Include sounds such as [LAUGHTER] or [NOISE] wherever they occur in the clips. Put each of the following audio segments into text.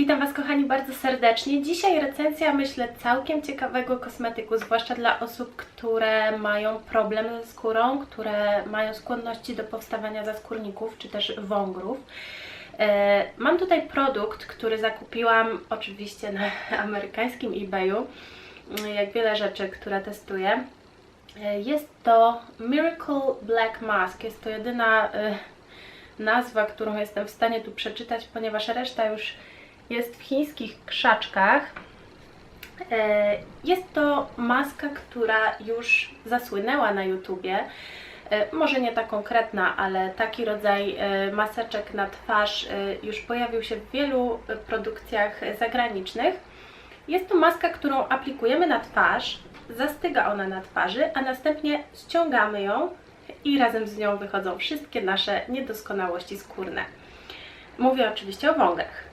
Witam Was kochani bardzo serdecznie. Dzisiaj recenzja myślę całkiem ciekawego kosmetyku, zwłaszcza dla osób, które mają problem ze skórą, które mają skłonności do powstawania zaskórników czy też wągrów. E, Mam tutaj produkt, który zakupiłam oczywiście na [LAUGHS] amerykańskim eBayu, jak wiele rzeczy, które testuję. E, Jest to Miracle Black Mask. Jest to jedyna e, nazwa, którą jestem w stanie tu przeczytać, ponieważ reszta już jest w chińskich krzaczkach. E, Jest to maska, która już zasłynęła na YouTubie. E, Może nie ta konkretna, ale taki rodzaj e, maseczek na twarz już pojawił się w wielu produkcjach zagranicznych. Jest to maska, którą aplikujemy na twarz, zastyga ona na twarzy, a następnie ściągamy ją i razem z nią wychodzą wszystkie nasze niedoskonałości skórne. Mówię oczywiście o wągrach.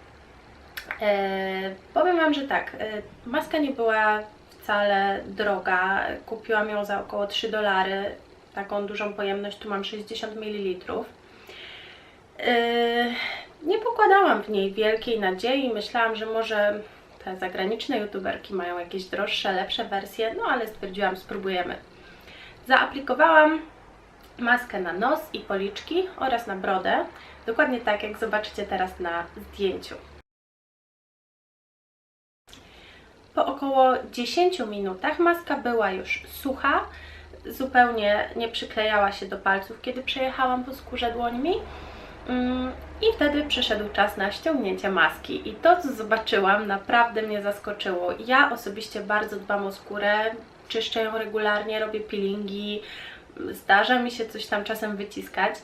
E, powiem Wam, że tak, e, maska nie była wcale droga. Kupiłam ją za około 3 dolary. Taką dużą pojemność, tu mam 60 ml. E, nie pokładałam w niej wielkiej nadziei. Myślałam, że może te zagraniczne youtuberki mają jakieś droższe, lepsze wersje, no ale stwierdziłam, spróbujemy. Zaaplikowałam maskę na nos i policzki oraz na brodę, dokładnie tak jak zobaczycie teraz na zdjęciu. Po około 10 minutach maska była już sucha, zupełnie nie przyklejała się do palców, kiedy przejechałam po skórze dłońmi. Mm, I wtedy przyszedł czas na ściągnięcie maski. I to, co zobaczyłam, naprawdę mnie zaskoczyło. Ja osobiście bardzo dbam o skórę, czyszczę ją regularnie, robię peelingi, zdarza mi się coś tam czasem wyciskać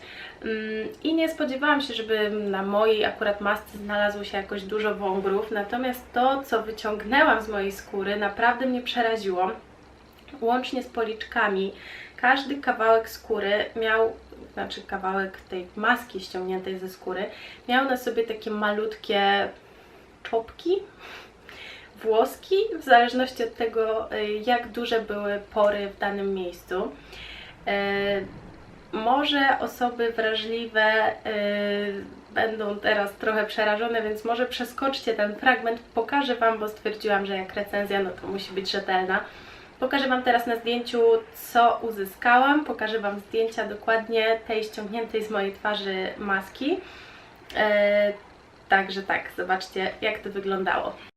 Mm, i nie spodziewałam się, żeby na mojej akurat masce znalazło się jakoś dużo wągrów, natomiast to, co wyciągnęłam z mojej skóry, naprawdę mnie przeraziło, łącznie z policzkami. Każdy kawałek skóry miał, znaczy kawałek tej maski ściągniętej ze skóry, miał na sobie takie malutkie czopki, włoski, w zależności od tego, y, jak duże były pory w danym miejscu. Y, Może osoby wrażliwe y, będą teraz trochę przerażone, więc może przeskoczcie ten fragment. Pokażę Wam, bo stwierdziłam, że jak recenzja, no to musi być rzetelna. Pokażę Wam teraz na zdjęciu, co uzyskałam. Pokażę Wam zdjęcia dokładnie tej ściągniętej z mojej twarzy maski. E, także tak, zobaczcie, jak to wyglądało.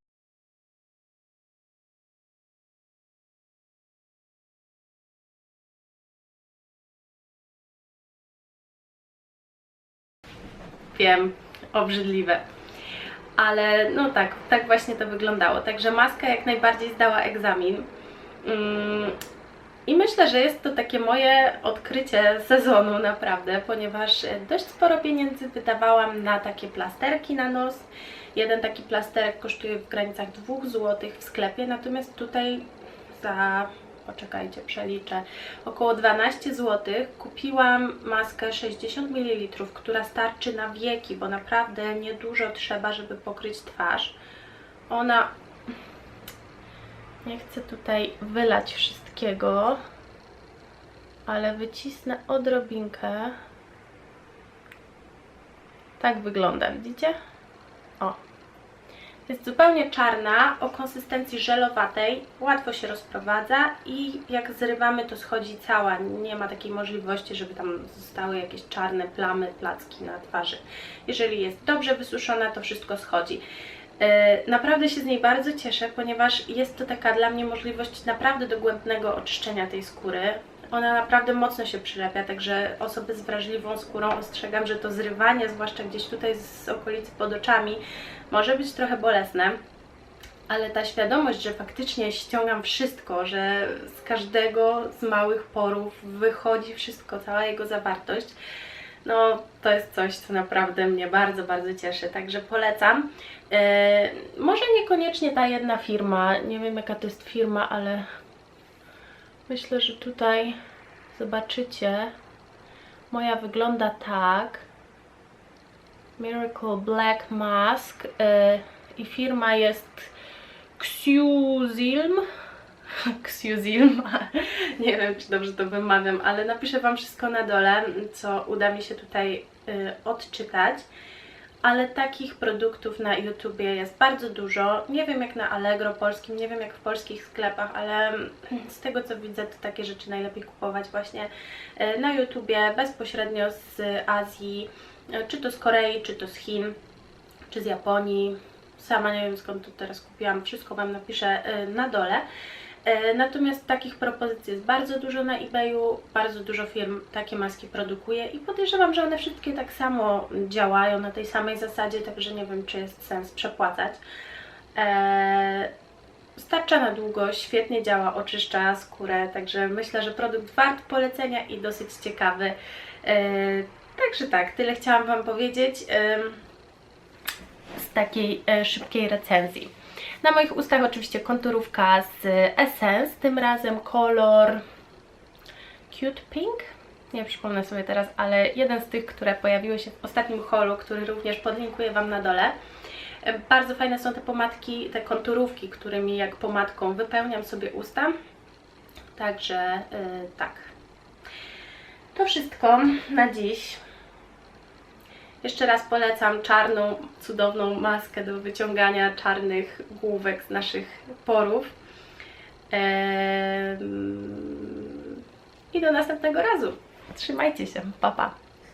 Wiem, obrzydliwe. Ale no tak, tak właśnie to wyglądało. Także maska jak najbardziej zdała egzamin. Mm, I myślę, że jest to takie moje odkrycie sezonu naprawdę, ponieważ dość sporo pieniędzy wydawałam na takie plasterki na nos. Jeden taki plasterek kosztuje w granicach 2 zł w sklepie, natomiast tutaj za, poczekajcie, przeliczę, około 12 zł kupiłam maskę 60 ml, która starczy na wieki, bo naprawdę niedużo trzeba, żeby pokryć twarz. Ona nie chcę tutaj wylać wszystkiego, ale wycisnę odrobinkę. Tak wygląda, widzicie? O. Jest zupełnie czarna, o konsystencji żelowatej, łatwo się rozprowadza i jak zrywamy to schodzi cała. Nie ma takiej możliwości, żeby tam zostały jakieś czarne plamy, placki na twarzy. Jeżeli jest dobrze wysuszona, to wszystko schodzi. E, Naprawdę się z niej bardzo cieszę, ponieważ jest to taka dla mnie możliwość naprawdę dogłębnego oczyszczenia tej skóry. Ona naprawdę mocno się przylepia, także osoby z wrażliwą skórą ostrzegam, że to zrywanie, zwłaszcza gdzieś tutaj z okolicy pod oczami, może być trochę bolesne. Ale ta świadomość, że faktycznie ściągam wszystko, że z każdego z małych porów wychodzi wszystko, cała jego zawartość, no to jest coś, co naprawdę mnie bardzo, bardzo cieszy, także polecam. E, może niekoniecznie ta jedna firma, nie wiem jaka to jest firma, ale myślę, że tutaj zobaczycie, moja wygląda tak. Miracle Black Mask e, i firma jest Xiuzilm. [LAUGHS] Xiuzilm, [LAUGHS] nie wiem czy dobrze to wymawiam, ale napiszę Wam wszystko na dole, co uda mi się tutaj y, odczytać. Ale takich produktów na YouTubie jest bardzo dużo. Nie wiem jak na Allegro polskim, nie wiem jak w polskich sklepach, ale [CLEARS THROAT] z tego co widzę, to takie rzeczy najlepiej kupować właśnie e, na YouTubie, bezpośrednio z Azji, e, czy to z Korei, czy to z Chin, czy z Japonii. Sama nie wiem skąd to teraz kupiłam, wszystko Wam napiszę e, na dole. E, Natomiast takich propozycji jest bardzo dużo na eBayu, bardzo dużo firm takie maski produkuje i podejrzewam, że one wszystkie tak samo działają na tej samej zasadzie, także nie wiem, czy jest sens przepłacać. E, Starcza na długo, świetnie działa, oczyszcza skórę, także myślę, że produkt wart polecenia i dosyć ciekawy. E, Także tak, tyle chciałam Wam powiedzieć z takiej szybkiej recenzji. Na moich ustach oczywiście konturówka z Essence, tym razem kolor Cute Pink. Nie przypomnę sobie teraz, ale jeden z tych, które pojawiły się w ostatnim holu, który również podlinkuję Wam na dole. E, Bardzo fajne są te pomadki, te konturówki, którymi jak pomadką wypełniam sobie usta. Także yy, tak. To wszystko na dziś. Jeszcze raz polecam czarną, cudowną maskę do wyciągania czarnych główek z naszych porów. I do następnego razu. Trzymajcie się. Pa, pa.